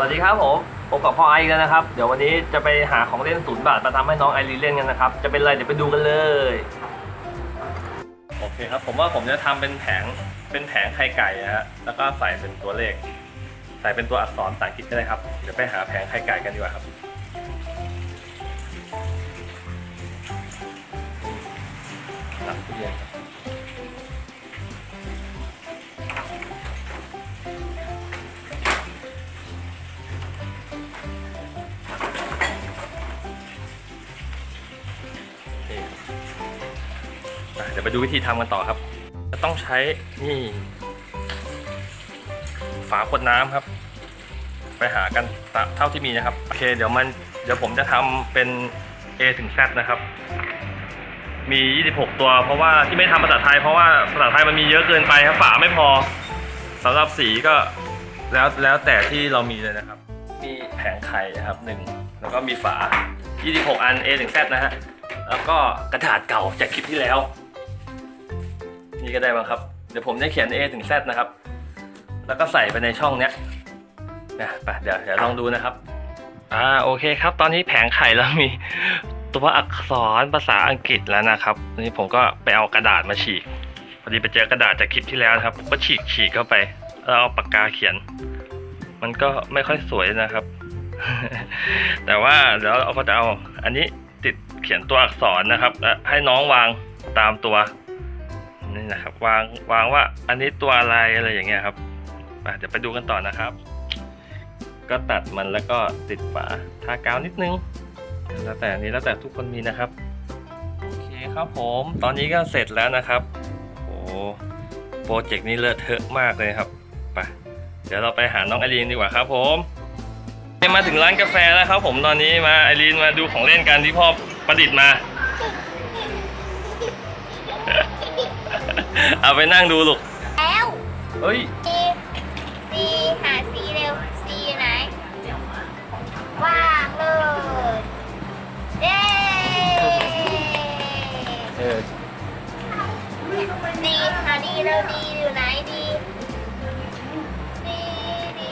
สวัสดีครับผมพบกับพ่อไอซ์กันนะครับ เดี๋ยววันนี้จะไปหาของเล่นศูนย์บาทมาทำให้น้องไอรีนเล่นกันนะครับ จะเป็นอะไรเดี๋ยวไปดูกันเลย โอเคครับ ผมว่าผมจะทำเป็นแผง เป็นแผงไข่ไก่นะฮะ แล้วก็ใส่เป็นตัวเลข ใส่เป็นตัวอักษรภาษาอังกฤษก็ได้ครับ เดี๋ยวไปหาแผงไข่ไก่กันดีกว่าครับ หลังตู้เย็นครับนี่ ดี๋ยวไปดูวิธีทำกันต่อครับ จะต้องใช้นี่ ฝาขวดน้ำครับ ไปหากันตเท่าที่มีนะครับ โอเค เดี๋ยวมันเดี๋ยวผมจะทำเป็น A ถึง Z นะครับ มี 26 ตัว เพราะว่าที่ไม่ทำภาษาไทย เพราะว่าภาษาไทยมันมีเยอะเกินไปครับ ฝาไม่พอสำหรับสีก็แล้วแล้วแต่ที่เรามีเลยนะครับ มีแผงไข่นะครับหนึ่งแล้วก็มีฝา 26 อัน A ถึง Z นะฮะ แล้วก็กระดาษเก่าจากคลิปที่แล้ว นี่ก็ได้บ้างครับ เดี๋ยวผมจะเขียน A ถึง Z นะครับ แล้วก็ใส่ไปในช่องเนี้ยนะไปเดี๋ยวเดี๋ยวลองดูนะครับ อ่าโอเคครับ ตอนนี้แผงไข่เรามีตัวอักษรภาษาอังกฤษแล้วนะครับทีนี้ผมก็ไปเอากระดาษมาฉีกพอดีไปเจอกระดาษจากคลิปที่แล้วนะครับผมก็ฉีกฉีกเข้าไปแล้วเอาปากกาเขียน มันก็ไม่ค่อยสวยนะครับ แต่ว่าเดี๋ยวเราก็จะเอาอันนี้ติดเขียนตัวอักษรนะครับและให้น้องวางตามตัว นี่นะครับ วางวางว่าอันนี้ตัวอะไรอะไรอย่างเงี้ยครับเดี๋ยวไปดูกันต่อนะครับ ก็ตัดมันแล้วก็ติดฝาทากาวนิดนึง แล้วแต่นนี้แล้วแต่ทุกคนมีนะครับโอเคครับผม ตอนนี้ก็เสร็จแล้วนะครับโอ้โปรเจกต์นี้เลอะเทอะมากเลยครับไปเดี๋ยวเราไปหาน้องไอรีนดีกว่าครับผมมาถึงร้านกาแฟแล้วครับผมตอนนี้มาไอรีนมาดูของเล่นกันที่พ่อประดิษฐ์มา เอาไปนั่งดูลูก แล้วเฮ้ยซีซีหาซีเร็วซีอยู่ไหนว่างเลยเย้เออ ดีหาดีเร็วดีอยู่ไหนดีดีดี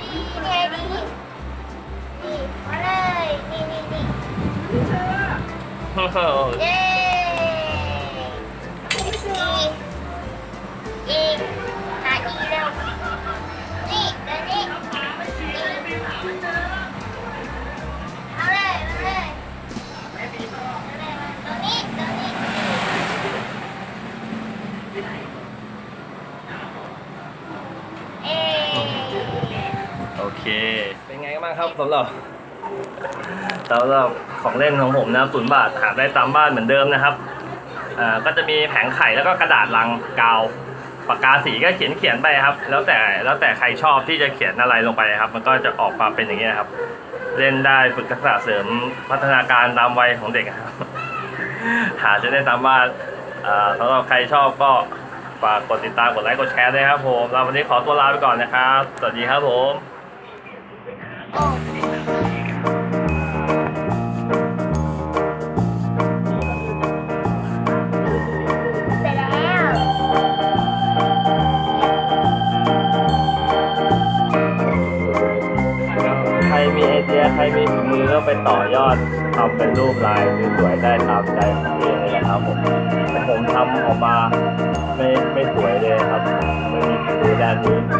ดีเนี่ยดีดีมาเลยนี่นี่นี่เย้ เคเป็นไงกันบ้างครับสำหรับสำหรับของเล่นของผมนะครับศูนย์บาทหาได้ตามบ้านเหมือนเดิมนะครับอ่าก็จะมีแผงไข่แล้วก็กระดาษลังกาวปากกาสีก็เขียนเขียนไปครับ แล้วแต่แล้วแต่ใครชอบที่จะเขียนอะไรลงไปครับ มันก็จะออกมาเป็นอย่างนี้ยครับ เล่นได้ฝึกทักษะเสริมพัฒนาการตามวัยของเด็กครับ หาจะได้ตามบ้านอ่าสำหรับใครชอบก็ฝากกดติดตามกดไลค์กดแชร์ด้วยครับผมเราวันนี้ขอตัวลาไปก่อนนะครับ สวัสดีครับผม ใครมีไอเดียใครมีฝีมือก็ไปต่อยอดทำเป็นรูปลายสวยๆได้ตามใจของตัวเองเลยนะครับผมแต่ผมทำออกมาไม่ไม่สวยเลยครับไม่มีฝีมือด้านนี้